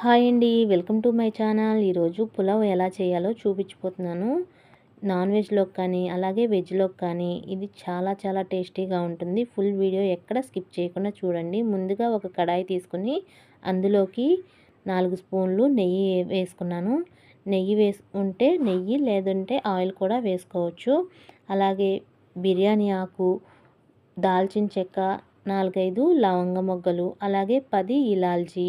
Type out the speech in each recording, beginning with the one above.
Hi అండి welcome to my channel. ఈరోజు పులావ్ ఎలా చేయాలో చూపించిపోతున్నాను. నాన్ వెజ్లోకి కానీ అలాగే వెజ్లోకి కానీ ఇది చాలా చాలా టేస్టీగా ఉంటుంది. ఫుల్ వీడియో ఎక్కడ స్కిప్ చేయకుండా చూడండి. ముందుగా ఒక కడాయి తీసుకుని అందులోకి నాలుగు స్పూన్లు నెయ్యి వేసుకున్నాను. నెయ్యి వేసుకుంటే నెయ్యి లేదంటే ఆయిల్ కూడా వేసుకోవచ్చు. అలాగే బిర్యానీ ఆకు దాల్చిన చెక్క నాలుగైదు లవంగ మొగ్గలు అలాగే పది ఇలాల్చి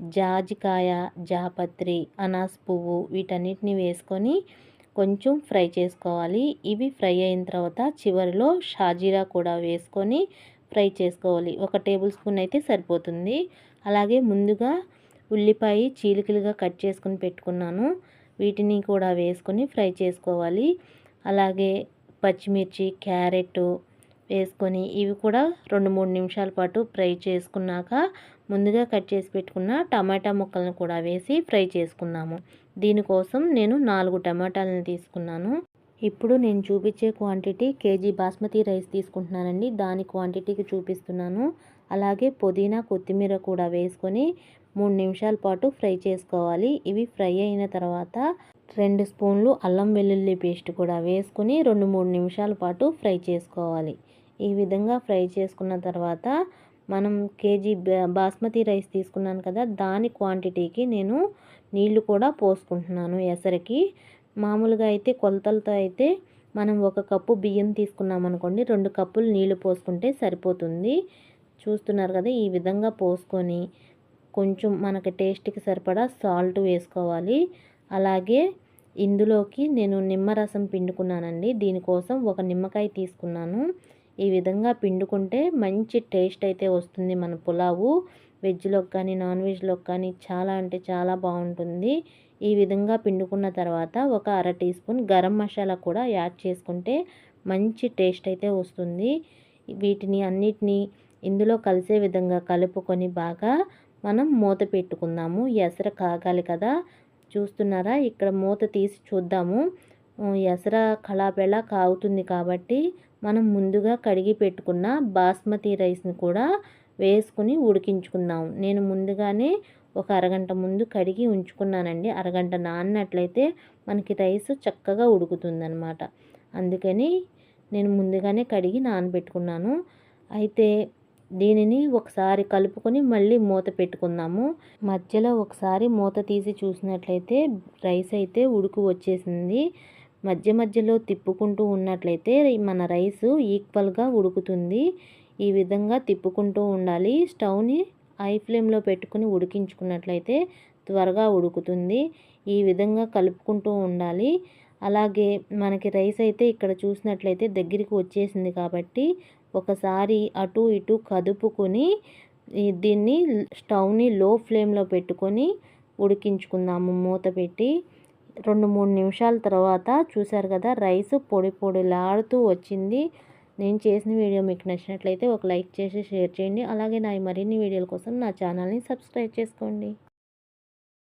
జాజికాయ జాపత్రి అనాస్ పువ్వు వీటన్నిటిని వేసుకొని కొంచెం ఫ్రై చేసుకోవాలి. ఇవి ఫ్రై అయిన తర్వాత చివరిలో షాజీరా కూడా వేసుకొని ఫ్రై చేసుకోవాలి. ఒక టేబుల్ స్పూన్ అయితే సరిపోతుంది. అలాగే ముందుగా ఉల్లిపాయ చీలికలుగా కట్ చేసుకుని పెట్టుకున్నాను. వీటిని కూడా వేసుకొని ఫ్రై చేసుకోవాలి. అలాగే పచ్చిమిర్చి క్యారెట్ వేసుకొని ఇవి కూడా రెండు మూడు నిమిషాల పాటు ఫ్రై చేసుకున్నాక ముందుగా కట్ చేసి పెట్టుకున్న టమాటా ముక్కలను కూడా వేసి ఫ్రై చేసుకున్నాము. దీనికోసం నేను నాలుగు టమాటాలను తీసుకున్నాను. ఇప్పుడు నేను చూపించే క్వాంటిటీ కేజీ బాస్మతి రైస్ తీసుకుంటున్నానండి. దాని క్వాంటిటీకి చూపిస్తున్నాను. అలాగే పుదీనా కొత్తిమీర కూడా వేసుకొని మూడు నిమిషాల పాటు ఫ్రై చేసుకోవాలి. ఇవి ఫ్రై అయిన తర్వాత రెండు స్పూన్లు అల్లం వెల్లుల్లి పేస్ట్ కూడా వేసుకొని రెండు మూడు నిమిషాల పాటు ఫ్రై చేసుకోవాలి. ఈ విధంగా ఫ్రై చేసుకున్న తర్వాత మనం కేజీ బాస్మతి రైస్ తీసుకున్నాను కదా దాని క్వాంటిటీకి నేను నీళ్ళు కూడా పోసుకుంటున్నాను ఎసరికి. మామూలుగా అయితే కొలతలతో అయితే మనం ఒక కప్పు బియ్యం తీసుకున్నాం అనుకోండి రెండు కప్పులు నీళ్ళు పోసుకుంటే సరిపోతుంది. చూస్తున్నారు కదా ఈ విధంగా పోసుకొని కొంచెం మనకి టేస్ట్కి సరిపడా సాల్ట్ వేసుకోవాలి. అలాగే ఇందులోకి నేను నిమ్మరసం పిండుకున్నానండి దీనికోసం ఒక నిమ్మకాయ తీసుకున్నాను. ఈ విధంగా పిండుకుంటే మంచి టేస్ట్ అయితే వస్తుంది మన పులావు. వెజ్లోకి కానీ నాన్ వెజ్లోకి కానీ చాలా అంటే చాలా బాగుంటుంది. ఈ విధంగా పిండుకున్న తర్వాత ఒక అర టీ స్పూన్ గరం మసాలా కూడా యాడ్ చేసుకుంటే మంచి టేస్ట్ అయితే వస్తుంది. వీటిని అన్నిటినీ ఇందులో కలిసే విధంగా కలుపుకొని బాగా మనం మూత పెట్టుకుందాము. ఎసర కాగాలి కదా. చూస్తున్నారా? ఇక్కడ మూత తీసి చూద్దాము. ఎసర కళాపెళ కాగుతుంది కాబట్టి మనం ముందుగా కడిగి పెట్టుకున్న బాస్మతి రైస్ని కూడా వేసుకుని ఉడికించుకుందాం. నేను ముందుగానే ఒక అరగంట ముందు కడిగి ఉంచుకున్నానండి. అరగంట నాన్నట్లయితే మనకి రైస్ చక్కగా ఉడుకుతుందనమాట అందుకని నేను ముందుగానే కడిగి నానబెట్టుకున్నాను. అయితే దీనిని ఒకసారి కలుపుకొని మళ్ళీ మూత పెట్టుకుందాము. మధ్యలో ఒకసారి మూత తీసి చూసినట్లయితే రైస్ అయితే ఉడుకు వచ్చేసింది. మధ్య మధ్యలో తిప్పుకుంటూ ఉన్నట్లయితే మన రైస్ ఈక్వల్గా ఉడుకుతుంది. ఈ విధంగా తిప్పుకుంటూ ఉండాలి. స్టవ్ని హై ఫ్లేమ్లో పెట్టుకుని ఉడికించుకున్నట్లయితే త్వరగా ఉడుకుతుంది. ఈ విధంగా కలుపుకుంటూ ఉండాలి. అలాగే మనకి రైస్ అయితే ఇక్కడ చూసినట్లయితే దగ్గరికి వచ్చేసింది కాబట్టి ఒకసారి అటు ఇటు కదుపుకొని దీన్ని స్టవ్ని లో ఫ్లేమ్లో పెట్టుకొని ఉడికించుకుందాము మూత పెట్టి. రెండు మూడు నిమిషాల తర్వాత చూసారు కదా రైస్ పొడి పొడిలాడుతూ వచ్చింది. నేను చేసిన వీడియో మీకు నచ్చినట్లయితే ఒక లైక్ చేసి షేర్ చేయండి. అలాగే నా మరిన్ని వీడియోల కోసం నా ఛానల్ని సబ్స్క్రైబ్ చేసుకోండి.